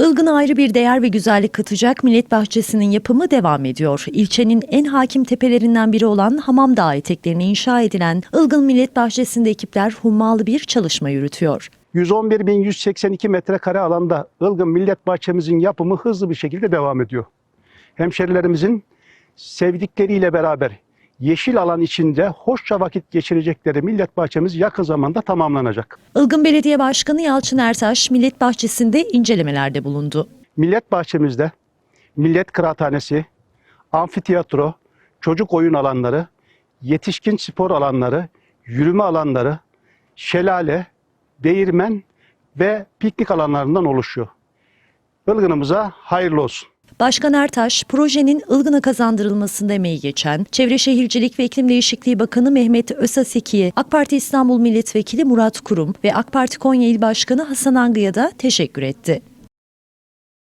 Ilgın'a ayrı bir değer ve güzellik katacak millet bahçesinin yapımı devam ediyor. İlçenin en hakim tepelerinden biri olan Hamam Dağı eteklerine inşa edilen Ilgın Millet Bahçesi'nde ekipler hummalı bir çalışma yürütüyor. 111.182 metrekare alanda Ilgın Millet Bahçemizin yapımı hızlı bir şekilde devam ediyor. Hemşerilerimizin sevdikleriyle beraber yeşil alan içinde hoşça vakit geçirecekleri millet bahçemiz yakın zamanda tamamlanacak. Ilgın Belediye Başkanı Yalçın Ertaş Millet Bahçesi'nde incelemelerde bulundu. Millet bahçemizde millet kıraathanesi, amfiteyatro, çocuk oyun alanları, yetişkin spor alanları, yürüme alanları, şelale, değirmen ve piknik alanlarından oluşuyor. Ilgınımıza hayırlı olsun. Başkan Ertaş, projenin Ilgın'a kazandırılmasında emeği geçen Çevre Şehircilik ve İklim Değişikliği Bakanı Mehmet Özaseki'ye, AK Parti İstanbul Milletvekili Murat Kurum ve AK Parti Konya İl Başkanı Hasan Angı'ya da teşekkür etti.